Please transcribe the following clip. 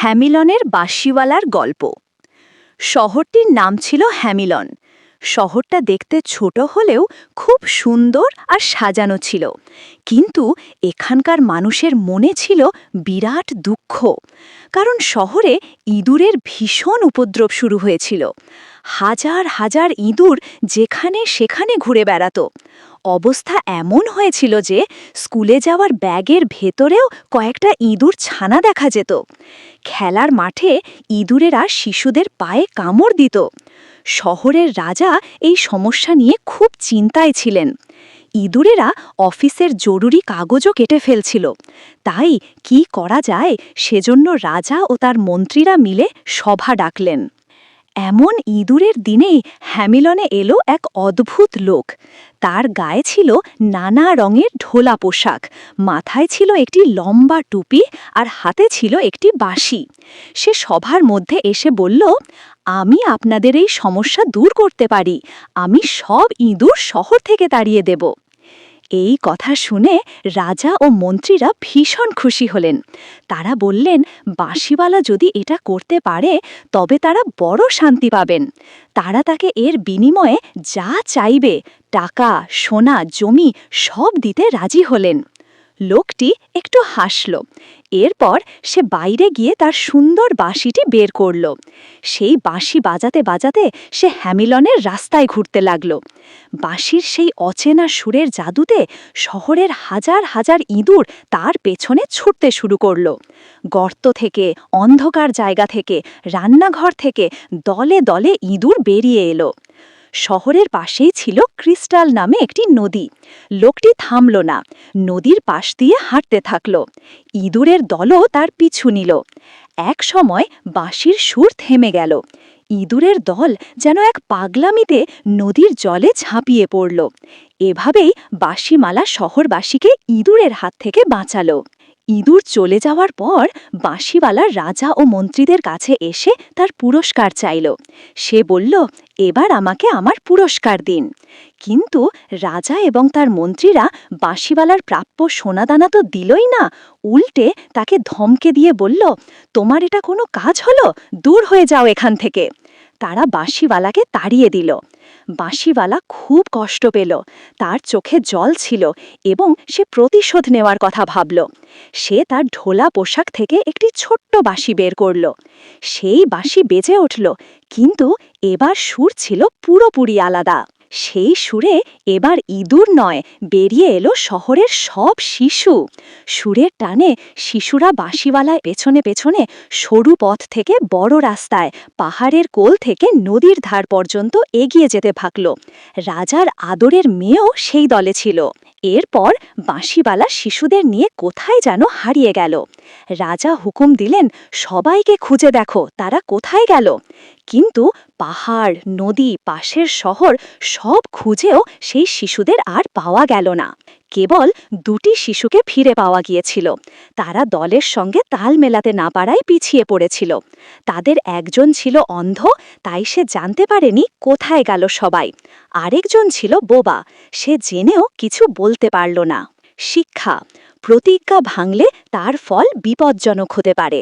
হ্যামিলনের বাঁশিওয়ালার গল্প। শহরটির নাম ছিল হ্যামিলন। শহরটা দেখতে ছোট হলেও খুব সুন্দর আর সাজানো ছিল। কিন্তু এখানকার মানুষের মনে ছিল বিরাট দুঃখ। কারণ শহরে ইঁদুরের ভীষণ উপদ্রব শুরু হয়েছিল। হাজার হাজার ইঁদুর যেখানে সেখানে ঘুরে বেড়াতো। অবস্থা এমন হয়েছিল যে স্কুলে যাওয়ার ব্যাগের ভেতরেও কয়েকটা ইঁদুর ছানা দেখা যেত। খেলার মাঠে ইঁদুরেরা শিশুদের পায়ে কামড় দিত। শহরের রাজা এই সমস্যা নিয়ে খুব চিন্তায় ছিলেন। ইঁদুরেরা অফিসের জরুরি কাগজও কেটে ফেলছিল। তাই কি করা যায় সেজন্য রাজা ও তার মন্ত্রীরা মিলে সভা ডাকলেন। এমন ইঁদুরের দিনেই হ্যামিলনে এলো এক অদ্ভুত লোক। তার গায়ে ছিল নানা রঙের ঢোলা পোশাক, মাথায় ছিল একটি লম্বা টুপি আর হাতে ছিল একটি বাঁশি। সে সভার মধ্যে এসে বলল, আমি আপনাদের এই সমস্যা দূর করতে পারি। আমি সব ইঁদুর শহর থেকে তাড়িয়ে দেব। এই কথা শুনে রাজা ও মন্ত্রীরা ভীষণ খুশি হলেন। তারা বললেন, বাঁশিওয়ালা যদি এটা করতে পারে, তবে তারা বড় শান্তি পাবেন। তারা তাকে এর বিনিময়ে যা চাইবে, টাকা, সোনা, জমি সব দিতে রাজি হলেন। লোকটি একটু হাসল। এরপর সে বাইরে গিয়ে তার সুন্দর বাঁশিটি বের করল। সেই বাঁশি বাজাতে বাজাতে সে হ্যামিলনের রাস্তায় ঘুরতে লাগল। বাঁশির সেই অচেনা সুরের জাদুতে শহরের হাজার হাজার ইঁদুর তার পেছনে ছুটতে শুরু করল। গর্ত থেকে, অন্ধকার জায়গা থেকে, রান্নাঘর থেকে দলে দলে ইঁদুর বেরিয়ে এলো। শহরের পাশেই ছিল ক্রিস্টাল নামে একটি নদী। লোকটি থামল না। নদীর পাশ দিয়ে হাঁটতে থাকল। ইঁদুরের দলও তার পিছু নিল। এক সময় বাঁশির সুর থেমে গেল। ইঁদুরের দল যেন এক পাগলামিতে নদীর জলে ঝাঁপিয়ে পড়ল। এভাবেই বাঁশিমালা শহরবাসীকে ইঁদুরের হাত থেকে বাঁচালো। ইঁদুর চলে যাওয়ার পর বাঁশিওয়ালা রাজা ও মন্ত্রীদের কাছে এসে তার পুরস্কার চাইল। সে বলল, এবার আমাকে আমার পুরস্কার দিন। কিন্তু রাজা এবং তার মন্ত্রীরা বাঁশিওয়ালার প্রাপ্য সোনাদানা তো দিলই না, উল্টে তাকে ধমকে দিয়ে বলল, তোমার এটা কোনো কাজ হলো? দূর হয়ে যাও এখান থেকে। তারা বাঁশিওয়ালাকে তাড়িয়ে দিল। বাঁশিওয়ালা খুব কষ্ট পেল। তার চোখে জল ছিল এবং সে প্রতিশোধ নেওয়ার কথা ভাবল। সে তার ঢোলা পোশাক থেকে একটি ছোট্ট বাঁশি বের করল। সেই বাঁশি বেজে উঠল, কিন্তু এবার সুর ছিল পুরোপুরি আলাদা। সেই সুরে এবার ইঁদুর নয়, বেরিয়ে এলো শহরের সব শিশু। সুরের টানে শিশুরা বাঁশিওয়ালায় পেছনে পেছনে সরু পথ থেকে বড় রাস্তায়, পাহাড়ের কোল থেকে নদীর ধার পর্যন্ত এগিয়ে যেতে ভাগল। রাজার আদরের মেয়েও সেই দলে ছিল। এরপর বাঁশিওয়ালা শিশুদের নিয়ে কোথায় যেন হারিয়ে গেল। রাজা হুকুম দিলেন, সবাইকে খুঁজে দেখো, তারা কোথায় গেল? কিন্তু পাহাড়, নদী, পাশের শহর সব খুঁজেও সেই শিশুদের আর পাওয়া গেল না। কেবল দুটি শিশুকে ফিরে পাওয়া গিয়েছিল। তারা দলের সঙ্গে তাল মেলাতে না পারায় পিছিয়ে পড়েছিল। তাদের একজন ছিল অন্ধ, তাই সে জানতে পারেনি কোথায় গেল সবাই। আরেকজন ছিল বোবা, সে জেনেও কিছু বলতে পারল না। শিক্ষা, প্রতিজ্ঞা ভাঙলে তার ফল বিপজ্জনক হতে পারে।